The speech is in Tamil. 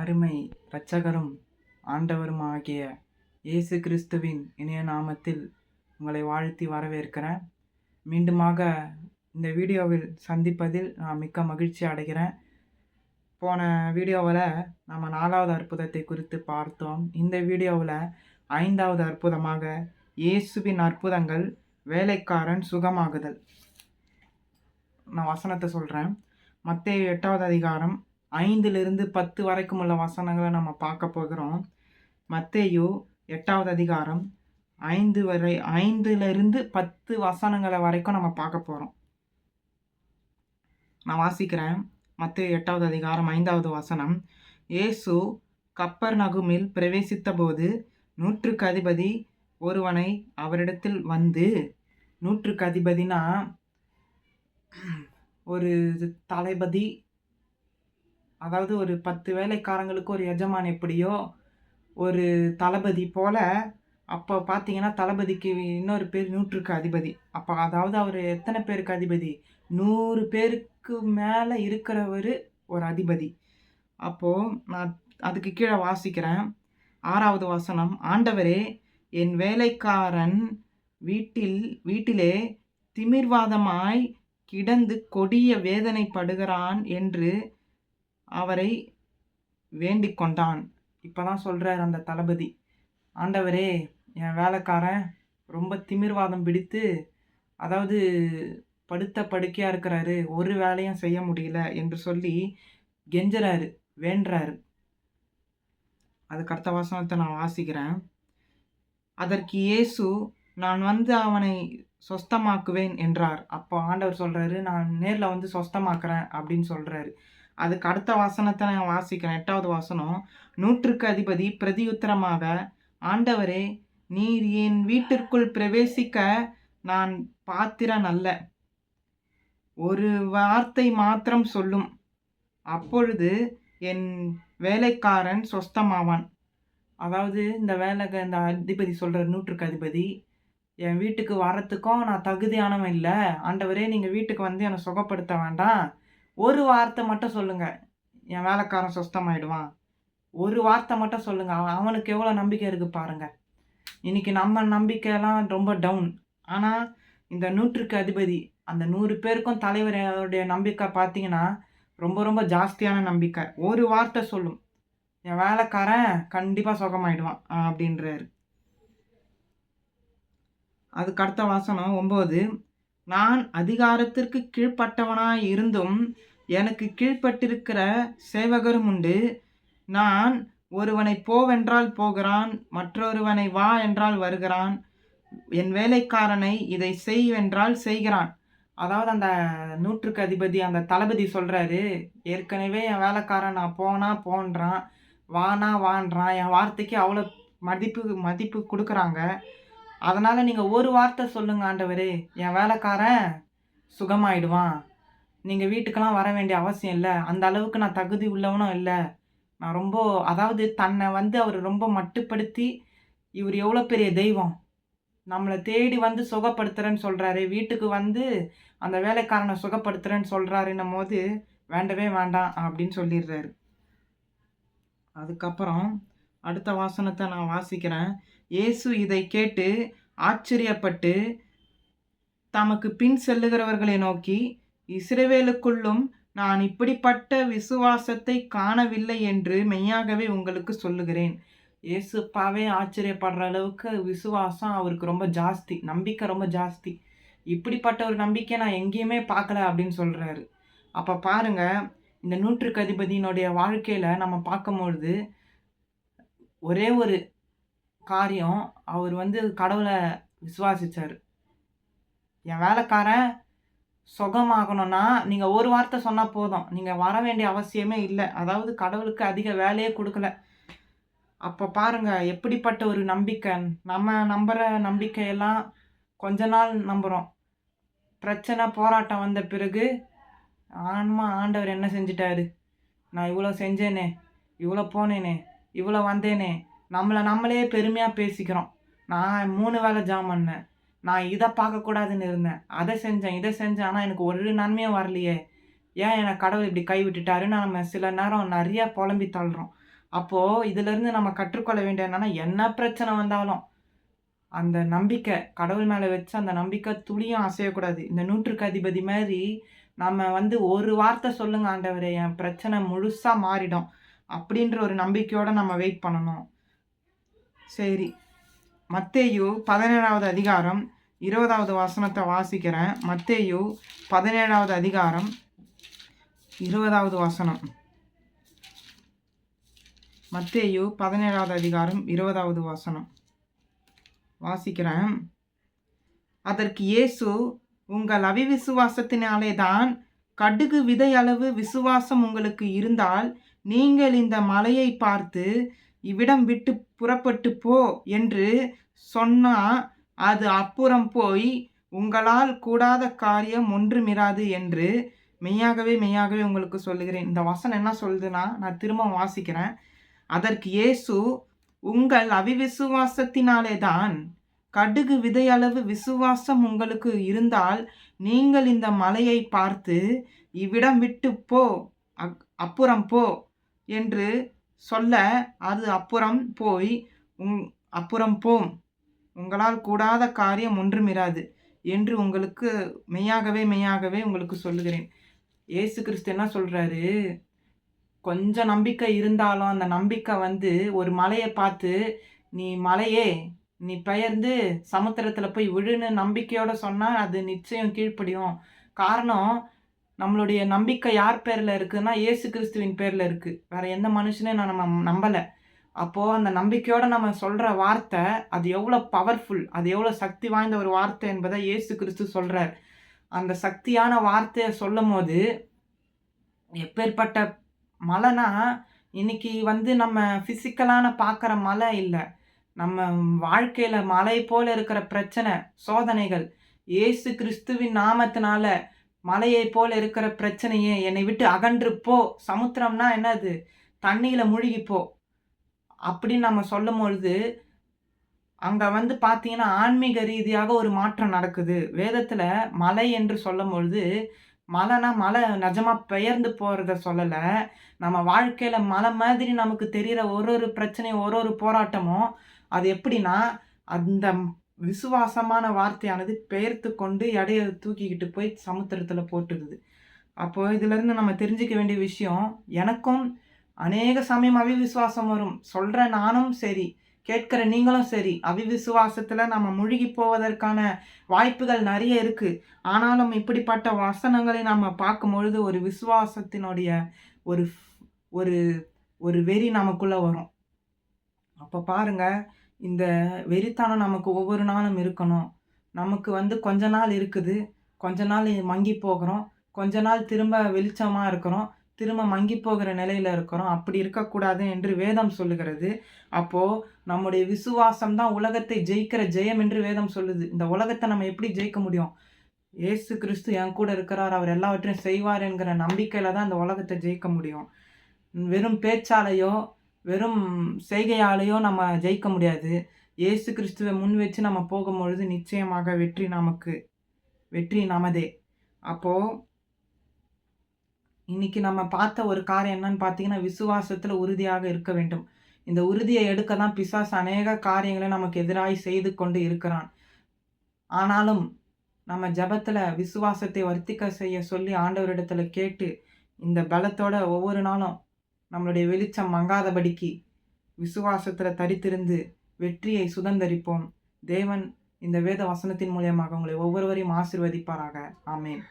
அருமை இரட்சகரும் ஆண்டவரும் ஆகிய இயேசு கிறிஸ்துவின் இணைய நாமத்தில் உங்களை வாழ்த்தி வரவேற்கிறேன். மீண்டுமாக இந்த வீடியோவில் சந்திப்பதில் நான் மிக்க மகிழ்ச்சி அடைகிறேன். போன வீடியோவில் நம்ம நாலாவது அற்புதத்தை குறித்து பார்த்தோம். இந்த வீடியோவில் ஐந்தாவது அற்புதமாக இயேசுவின் அற்புதங்கள் வேலைக்காரன் சுகமாகுதல். நான் வசனத்தை சொல்கிறேன் மத்திய எட்டாவது அதிகாரம் ஐந்திலிருந்து பத்து வரைக்கும் உள்ள வசனங்களை நம்ம பார்க்க போகிறோம். மத்தேயு எட்டாவது அதிகாரம் ஐந்து வரை ஐந்துலேருந்து பத்து வசனங்களை வரைக்கும் நம்ம பார்க்க போகிறோம் நான் வாசிக்கிறேன். மத்திய எட்டாவது அதிகாரம் ஐந்தாவது வசனம். இயேசு கப்பர் நகுமில் பிரவேசித்த போது நூற்றுக்கு அதிபதி ஒருவனை அவரிடத்தில் வந்து நூற்றுக்கு அதிபதினா ஒரு தளபதி அதாவது ஒரு பத்து வேலைக்காரங்களுக்கு ஒரு எஜமான் எப்படியோ ஒரு தளபதி போல் அப்போ பார்த்தீங்கன்னா தளபதிக்கு இன்னொரு பேர் நூற்றுக்கு அதிபதி. அப்போ அதாவது அவர் எத்தனை பேருக்கு அதிபதி? நூறு பேருக்கு மேலே இருக்கிறவர் ஒரு அதிபதி. அப்போது நான் அதுக்கு கீழே வாசிக்கிறேன். ஆறாவது வசனம் ஆண்டவரே என் வேலைக்காரன் வீட்டில் வீட்டிலே திமிர்வாதமாய் கிடந்து கொடிய வேதனைப்படுகிறான் என்று அவரை வேண்டிக் கொண்டான். இப்போ தான் சொல்கிறார் அந்த தளபதி. ஆண்டவரே என் வேலைக்காரன் ரொம்ப திமிர்வாதம் பிடித்து அதாவது படுத்த படுக்கையாக இருக்கிறாரு. ஒரு வேலையும் செய்ய முடியல என்று சொல்லி கெஞ்சுறாரு வேண்டுறாரு. அதுக்கு அடுத்த வசனத்தை நான் வாசிக்கிறேன். அதற்கு இயேசு நான் வந்து அவனை சொஸ்தமாக்குவேன் என்றார். அப்போ ஆண்டவர் சொல்கிறாரு நான் நேரில் வந்து சொஸ்தமாக்குறேன் அப்படின்னு சொல்கிறாரு அதுக்கு அடுத்த வசனத்தை நான் வாசிக்கிறேன். எட்டாவது வசனம் நூற்றுக்கு அதிபதி பிரதியுத்தரமாக ஆண்டவரே நீர் என் வீட்டிற்குள் பிரவேசிக்க நான் பாத்திரன் அல்ல. ஒரு வார்த்தை மாத்திரம் சொல்லும். அப்பொழுது என் வேலைக்காரன் சொஸ்தமாவான். அதாவது இந்த வேலை இந்த அதிபதி சொல்கிற நூற்றுக்கு அதிபதி என் வீட்டுக்கு வரத்துக்கும் நான் தகுதியானவன் இல்லை. ஆண்டவரே நீங்கள் வீட்டுக்கு வந்து என்னை சுகப்படுத்த வேண்டாம். ஒரு வார்த்தை மட்டும் சொல்லுங்கள் என் வேலைக்காரன் சுஸ்தமாயிடுவான். ஒரு வார்த்தை மட்டும் சொல்லுங்கள் அவன் அவனுக்கு எவ்வளோ நம்பிக்கை இருக்குது பாருங்கள் இன்றைக்கி நம்ம நம்பிக்கையெல்லாம் ரொம்ப டவுன் ஆனால் இந்த நூற்றுக்கு அதிபதி அந்த நூறு பேருக்கும் தலைவரோடைய நம்பிக்கை பார்த்தீங்கன்னா ரொம்ப ரொம்ப ஜாஸ்தியான நம்பிக்கை. ஒரு வார்த்தை சொல்லும். என் வேலைக்காரன் கண்டிப்பாக சுகமாயிடுவான் அப்படின்றாரு. அதுக்கு அடுத்த வாசனம் ஒம்பது நான் அதிகாரத்திற்கு கீழ்ப்பட்டவனாக இருந்தும் எனக்கு கீழ்ப்பட்டிருக்கிற சேவகரும் உண்டு. நான் ஒருவனை போவென்றால் போகிறான் மற்றொருவனை வா என்றால் வருகிறான். என் வேலைக்காரனை இதை செய்வென்றால் செய்கிறான். அதாவது அந்த நூற்றுக்கு அதிபதி அந்த தளபதி சொல்கிறாரு ஏற்கனவே என் வேலைக்காரன் நான் போனா போன்றான் வானா வான்றான். என் வார்த்தைக்கு அவ்வளோ மதிப்பு மதிப்பு கொடுக்குறாங்க. அதனால் நீங்கள் ஒரு வார்த்தை சொல்லுங்க ஆண்டவரே. என் வேலைக்காரன் சுகமாயிடுவான். நீங்கள் வீட்டுக்கெல்லாம் வர வேண்டிய அவசியம் இல்லை. அந்த அளவுக்கு நான் தகுதி உள்ளவனும் இல்லை. நான் ரொம்ப அதாவது தன்னை வந்து அவர் ரொம்ப மட்டுப்படுத்தி இவர் எவ்வளோ பெரிய தெய்வம். நம்மளை தேடி வந்து சுகப்படுத்துகிறேன்னு சொல்கிறாரு வீட்டுக்கு வந்து அந்த வேலைக்காரனை சுகப்படுத்துகிறேன்னு சொல்கிறாருன்னும் போது வேண்டவே வேண்டாம் அப்படின்னு சொல்லிடுறாரு. அதுக்கப்புறம் அடுத்த வாசனத்தை நான் வாசிக்கிறேன். இயேசு இதை கேட்டு ஆச்சரியப்பட்டு தமக்கு பின் செல்லுகிறவர்களை நோக்கி இஸ்ரவேலுக்குள்ளும் நான் இப்படிப்பட்ட விசுவாசத்தை காணவில்லை என்று மெய்யாகவே உங்களுக்கு சொல்லுகிறேன். ஏசுப்பாவே ஆச்சரியப்படுற அளவுக்கு விசுவாசம் அவருக்கு ரொம்ப ஜாஸ்தி நம்பிக்கை ரொம்ப ஜாஸ்தி. இப்படிப்பட்ட ஒரு நம்பிக்கை நான் எங்கேயுமே பார்க்கல அப்படின்னு சொல்கிறாரு அப்போ பாருங்க இந்த நூற்றுக்கு அதிபதியினுடைய வாழ்க்கையில் நம்ம பார்க்கும்பொழுது ஒரே ஒரு காரியம் அவர் வந்து கடவுளை விசுவாசித்தார் என் வேலைக்காரன் சுகமாகணும்னா நீங்கள் ஒரு வார்த்தை சொன்னால் போதும். நீங்கள் வர வேண்டிய அவசியமே இல்லை. அதாவது கடவுளுக்கு அதிக வேலையே கொடுக்கல. அப்போ பாருங்கள் எப்படிப்பட்ட ஒரு நம்பிக்கை. நம்ம நம்புகிற நம்பிக்கையெல்லாம் கொஞ்ச நாள் நம்புகிறோம் பிரச்சனை போராட்டம் வந்த பிறகு ஆன்மா ஆண்டவர் என்ன செஞ்சிட்டாரு? நான் இவ்வளோ செஞ்சேனே இவ்வளோ போனேனே இவ்வளோ வந்தேனே நம்மளை நம்மளே பெருமையாக பேசிக்கிறோம். நான் மூணு வேலை ஜாம் பண்ணேன். நான் இதை பார்க்கக்கூடாதுன்னு இருந்தேன். அதை செஞ்சேன் இதை செஞ்சேன். ஆனால் எனக்கு ஒரு நன்மையும் வரலையே. ஏன் என்னை கடவுள் இப்படி கைவிட்டுட்டாருன்னு நம்ம சில நேரம் நிறையா புலம்பி தள்ளுறோம். அப்போது இதுலேருந்து நம்ம கற்றுக்கொள்ள வேண்டிய என்னன்னா என்ன பிரச்சனை வந்தாலும் அந்த நம்பிக்கை கடவுள் மேலே வச்சு அந்த நம்பிக்கை துளியும் அசையக்கூடாது. இந்த நூற்றுக்கு அதிபதி மாதிரி நம்ம வந்து ஒரு வார்த்தை சொல்லுங்க ஆண்டவரே என் பிரச்சனை முழுசாக மாறிடும். அப்படின்ற ஒரு நம்பிக்கையோடு நம்ம வெயிட் பண்ணணும். சரி. மத்தேயு பதினேழாவது அதிகாரம் இருபதாவது வசனத்தை வாசிக்கிறேன். மத்தேயு பதினேழாவது அதிகாரம் இருபதாவது வசனம். மத்தேயு பதினேழாவது அதிகாரம் இருபதாவது வசனம். வாசிக்கிறேன். அதற்கு இயேசு உங்கள் அவிவிசுவாசத்தினாலே தான் கடுகு விதையளவு விசுவாசம் உங்களுக்கு இருந்தால் நீங்கள் இந்த மலையை பார்த்து இவ்விடம் விட்டு புறப்பட்டு போ என்று சொன்னா அது அப்புறம் போய் உங்களால் கூடாத காரியம் ஒன்றுமிராது என்று மெய்யாகவே மெய்யாகவே உங்களுக்கு சொல்லுகிறேன். இந்த வசனம் என்ன சொல்லுதுன்னா நான் திரும்ப வாசிக்கிறேன். அதற்கு இயேசு உங்கள் அவிவிசுவாசத்தினாலே தான் கடுகு விதையளவு விசுவாசம் உங்களுக்கு இருந்தால் நீங்கள் இந்த மலையை பார்த்து இவ்விடம் விட்டு போ அப்புறம் போ என்று சொல்ல அது அப்புறம் போய் உங் அப்புறம் போம். உங்களால் கூடாத காரியம் ஒன்றுமிராது என்று உங்களுக்கு மெய்யாகவே மெய்யாகவே உங்களுக்கு சொல்லுகிறேன். ஏசு கிறிஸ்து என்ன சொல்கிறாரு கொஞ்சம் நம்பிக்கை இருந்தாலும் அந்த நம்பிக்கை வந்து ஒரு மலையை பார்த்து நீ மலையே நீ பெயர்ந்து சமுத்திரத்தில் போய் விழுன்னு நம்பிக்கையோடு சொன்னால் அது நிச்சயம் கீழ்ப்படியும். காரணம் நம்மளுடைய நம்பிக்கை யார் பேரில் இருக்குதுன்னா ஏசு கிறிஸ்துவின் பேரில் இருக்குது வேறு எந்த மனுஷனே நான் நம்ம நம்பலை. அப்போது அந்த நம்பிக்கையோடு நம்ம சொல்கிற வார்த்தை அது எவ்வளோ பவர்ஃபுல் அது எவ்வளோ சக்தி வாய்ந்த ஒரு வார்த்தை என்பதை ஏசு கிறிஸ்து சொல்கிறார் அந்த சக்தியான வார்த்தையை சொல்லும் போது எப்பேற்பட்ட மழைனா இன்னைக்கு வந்து நம்ம ஃபிசிக்கலான பார்க்குற மழை இல்லை. நம்ம வாழ்க்கையில் மலை போல் இருக்கிற பிரச்சனை சோதனைகள் ஏசு கிறிஸ்துவின் நாமத்தினால மலையை போல் இருக்கிற பிரச்சனையே. என்னை விட்டு அகன்று போ. சமுத்திரம்னா என்னது? தண்ணியில் முழுகிப்போ அப்படின்னு நம்ம சொல்லும் பொழுது அங்கே வந்து பார்த்தீங்கன்னா ஆன்மீக ரீதியாக ஒரு மாற்றம் நடக்குது. வேதத்தில் மலை என்று சொல்லும் பொழுது மலைனா மலை நிஜமாக பெயர்ந்து போகிறத சொல்லலை. நம்ம வாழ்க்கையில் மலை மாதிரி நமக்கு தெரிகிற ஒரு ஒரு பிரச்சனையும் ஒரு ஒரு போராட்டமும் அது எப்படின்னா அந்த விசுவாசமான வார்த்தையானது பெயர்த்து கொண்டு எடையை தூக்கிக்கிட்டு போய் சமுத்திரத்தில் போட்டுடுது அப்போது இதுலேருந்து நம்ம தெரிஞ்சிக்க வேண்டிய விஷயம் எனக்கும் அநேக சமயம் அவிவிசுவாசம் வரும். சொல்கிற நானும் சரி கேட்கிற நீங்களும் சரி அவிவிசுவாசத்தில் நம்ம முழுகி போவதற்கான வாய்ப்புகள் நிறைய இருக்குது ஆனாலும் இப்படிப்பட்ட வசனங்களை நம்ம பார்க்கும் பொழுது ஒரு விசுவாசத்தினுடைய ஒரு ஒரு ஒரு வெறி நமக்குள்ளே வரும். அப்போ பாருங்கள் இந்த வெறித்தனம் நமக்கு ஒவ்வொரு நாளும் இருக்கணும். நமக்கு வந்து கொஞ்ச நாள் இருக்குது. கொஞ்ச நாள் மங்கி போகிறோம். கொஞ்ச நாள் திரும்ப வெளிச்சமாக இருக்கிறோம். திரும்ப மங்கி போகிற நிலையில் இருக்கிறோம். அப்படி இருக்கக்கூடாது என்று வேதம் சொல்லுகிறது. அப்போது நம்முடைய விசுவாசம் தான் உலகத்தை ஜெயிக்கிற ஜெயம் என்று வேதம் சொல்லுது. இந்த உலகத்தை நம்ம எப்படி ஜெயிக்க முடியும்? ஏசு கிறிஸ்து என் கூட இருக்கிறார். அவர் எல்லாவற்றையும் செய்வார் என்கிற நம்பிக்கையில் தான் இந்த உலகத்தை ஜெயிக்க முடியும். வெறும் பேச்சாலையோ வெறும் செய்கையாலேயோ நம்ம ஜெயிக்க முடியாது. இயேசு கிறிஸ்துவை முன் வச்சு நம்ம போகும்பொழுது நிச்சயமாக வெற்றி நமக்கு வெற்றி நமதே. அப்போது இன்னைக்கு நம்ம பார்த்த ஒரு காரியம் என்னன்னு பார்த்தீங்கன்னா விசுவாசத்தில் உறுதியாக இருக்க வேண்டும். இந்த உறுதியை எடுக்க தான் பிசாஸ் அநேக காரியங்களை நமக்கு எதிராக செய்து கொண்டு இருக்கிறான். ஆனாலும் நம்ம ஜபத்தில் விசுவாசத்தை வர்த்திக்க செய்ய சொல்லி ஆண்டவரிடத்தில் கேட்டு இந்த பலத்தோட ஒவ்வொரு நாளும் நம்மளுடைய வெளிச்சம் மங்காதபடிக்கு விசுவாசத்தில் தரித்திருந்து வெற்றியை சுதந்திரிப்போம். தேவன் இந்த வேத வசனத்தின் மூலியமாக உங்களை ஒவ்வொருவரையும் ஆசிர்வதிப்பாராக. ஆமேன்.